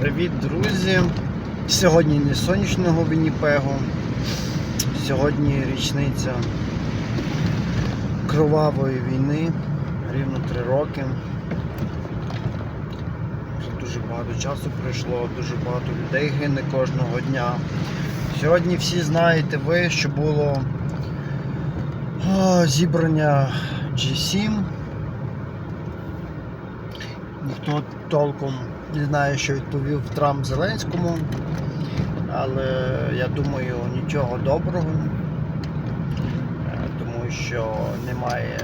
Привіт, друзі! Сьогодні не сонячного Вінніпегу. Сьогодні річниця кровавої війни, рівно три роки. Вже дуже багато часу пройшло, дуже багато людей гине кожного дня. Сьогодні всі знаєте ви, що було зібрання G7. Ніхто толком не знає, що відповів Трамп Зеленському, але я думаю, нічого доброго, Е, тому що немає,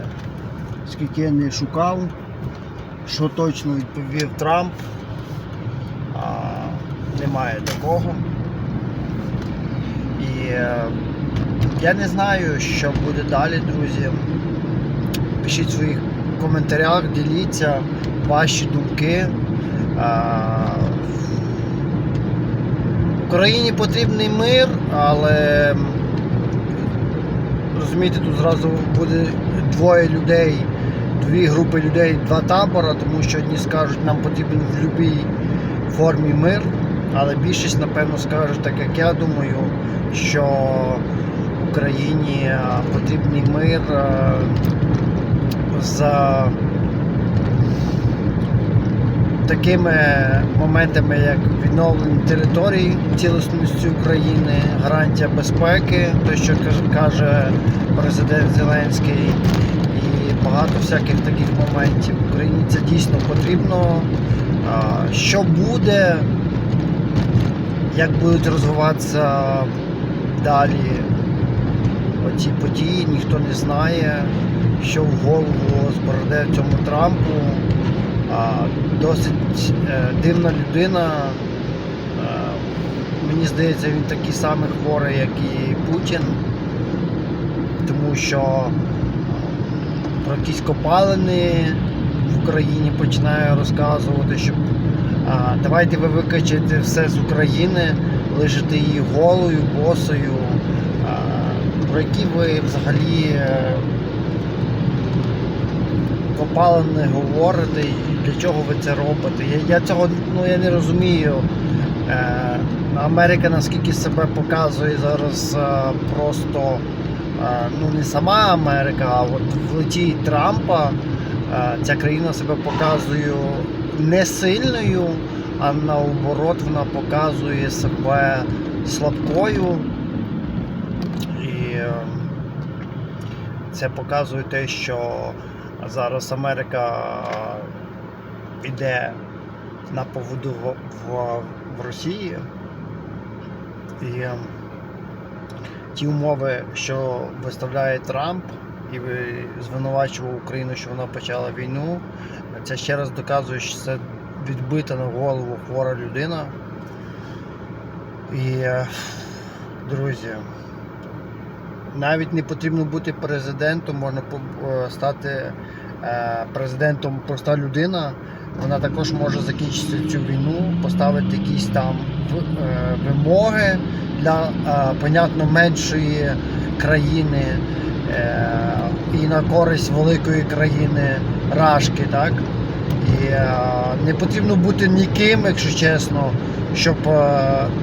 скільки я не шукав, що точно відповів Трамп, а немає такого. І е, я не знаю, що буде далі, друзі. Пишіть в своїх коментарях, діліться ваші думки. Україні потрібний мир, але розумієте, тут зразу буде двоє людей, дві групи людей, два табора, тому що одні скажуть, нам потрібен в будь-якій формі мир, але більшість, напевно, скаже, так як я думаю, що Україні потрібний мир за такими моментами, як відновлення територій цілісності України, гарантія безпеки, те, що каже- президент Зеленський, і багато всяких таких моментів. Україні це дійсно потрібно. Що буде, як будуть розвиватися далі оці події, ніхто не знає, що в голову збереде цьому Трампу. Досить е, дивна людина. Е, Мені здається, він такий самий хворий, як і Путін, тому що е, про якісь копалини в Україні починає розказувати, що давайте ви викачаєте все з України, лишите її голою, босою. Про які ви взагалі е, копалини говорите і для чого ви це робите. Я, я цього ну, я не розумію. Е, Америка наскільки себе показує зараз е, просто е, ну не сама Америка, а от в лиці Трампа е, ця країна себе показує не сильною, а наоборот вона показує себе слабкою. І е, це показує те, що зараз Америка йде на поводу в, в, в Росії. І е, ті умови, що виставляє Трамп, і звинувачував Україну, що вона почала війну, це ще раз доказує, що це відбита на голову хвора людина. І, е, друзі, навіть не потрібно бути президентом, можна е, стати е, президентом проста людина. Вона також може закінчити цю війну, поставити якісь там е, вимоги для, понятно, меншої країни і на користь великої країни Рашки, так? І не потрібно бути ніким, якщо чесно, щоб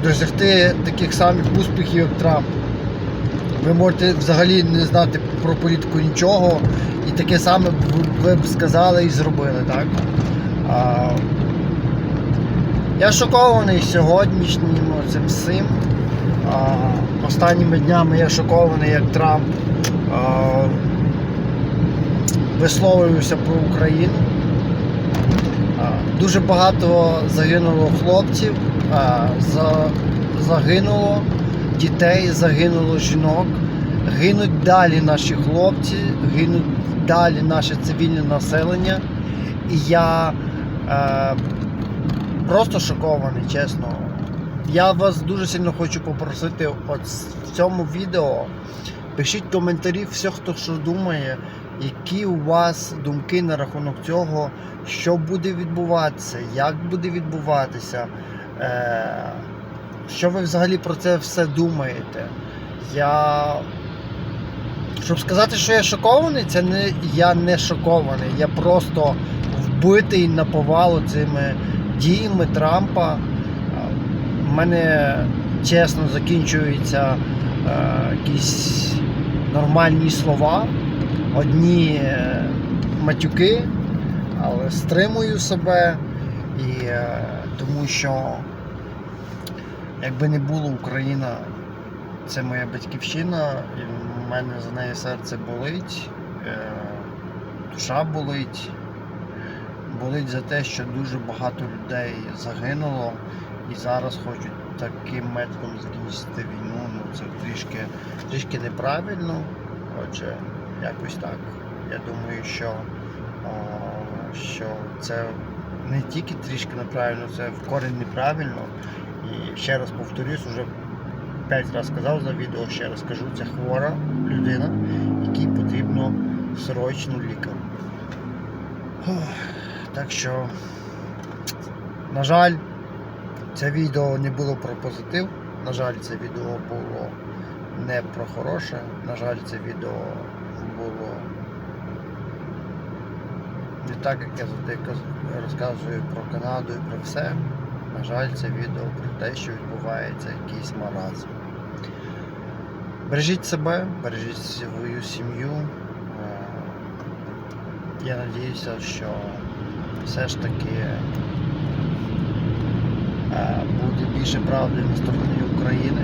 досягти таких самих успіхів, як Трамп. Ви можете взагалі не знати про політику нічого, і таке саме ви б сказали і зробили, так? А, я шокований сьогоднішнім цим всім. А, останніми днями я шокований, як Трамп а, висловлювався про Україну. А, Дуже багато загинуло хлопців, а, за, загинуло дітей, загинуло жінок. Гинуть далі наші хлопці, гинуть далі наше цивільне населення. І я е, просто шокований, чесно. Я вас дуже сильно хочу попросити от в цьому відео. Пишіть коментарі, все, хто що думає, які у вас думки на рахунок цього, що буде відбуватися, як буде відбуватися, е, що ви взагалі про це все думаєте. Я. Щоб сказати, що я шокований, це не я не шокований. Я просто вбитий на повалу цими діями Трампа. в мене чесно закінчуються е, якісь нормальні слова, одні е, матюки, але стримую себе і е, тому що якби не було Україна, це моя батьківщина, і в мене за неї серце болить, е, душа болить. Болить за те, що дуже багато людей загинуло і зараз хочуть таким методом закінчити війну. Ну це трішки, трішки неправильно. Отже, якось так. Я думаю, що, що це не тільки трішки неправильно, це в корінь неправильно. І ще раз повторюсь, вже п'ять разів сказав за відео, ще раз кажу, це хвора людина, якій потрібно срочно лікар. Так що, на жаль, це відео не було про позитив. На жаль, це відео було не про хороше. На жаль, це відео було не так, як я завжди розказую про Канаду і про все. На жаль, це відео про те, що відбувається якийсь маразм. Бережіть себе, бережіть свою сім'ю. Е, Я надіюся, що все ж таки е, буде більше правди на стороні України.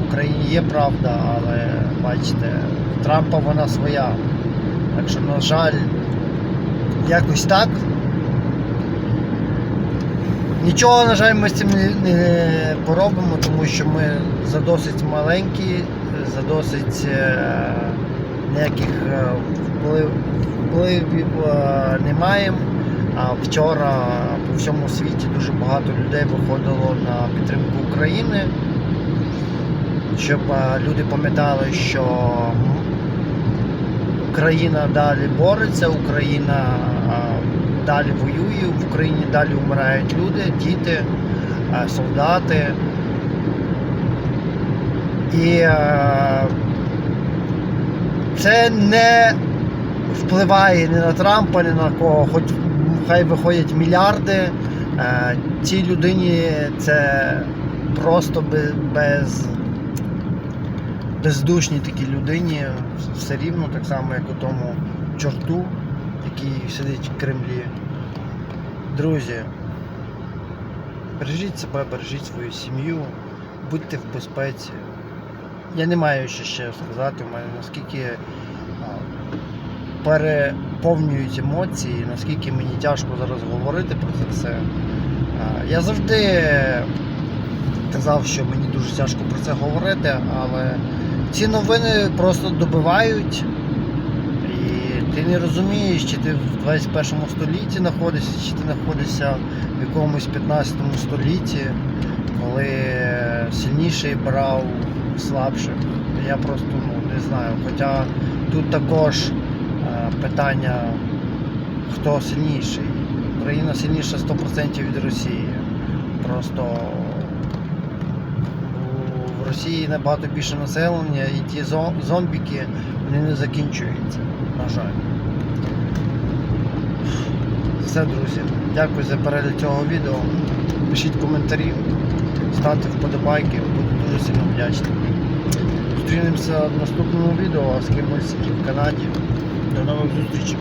В Україні є правда, але бачите, Трампа вона своя. Так що, на жаль, якось так. Нічого, на жаль, ми з цим не, поробимо, тому що ми за досить маленькі, за досить е, ніяких е, вплив, впливів е, не маємо. А вчора по всьому світі дуже багато людей виходило на підтримку України, щоб люди пам'ятали, що Україна далі бореться, Україна далі воює, в Україні далі вмирають люди, діти, е, солдати. І е, це не впливає ні на Трампа, ні на кого, хоч хай виходять мільярди. Е, Цій людині це просто без, без бездушній такій людині все рівно, так само, як у тому чорту, який сидить в Кремлі. Друзі, бережіть себе, бережіть свою сім'ю, будьте в безпеці. Я не маю що ще сказати, у мене наскільки переповнюють емоції, наскільки мені тяжко зараз говорити про це все. Я завжди казав, що мені дуже тяжко про це говорити, але ці новини просто добивають. Ти не розумієш, чи ти в 21 столітті знаходишся, чи ти знаходишся в якомусь 15 столітті, коли сильніший брав слабших. Я просто ну, не знаю. Хоча тут також е, питання, хто сильніший. Україна сильніша 100% від Росії. Просто в Росії набагато більше населення і ті зомбіки вони не закінчуються, на жаль. Все, друзі. Дякую за перегляд цього відео. Пишіть коментарі, ставте вподобайки, буду дуже сильно вдячний. Зустрінемося в наступному відео з кимось в Канаді. До нових зустрічей.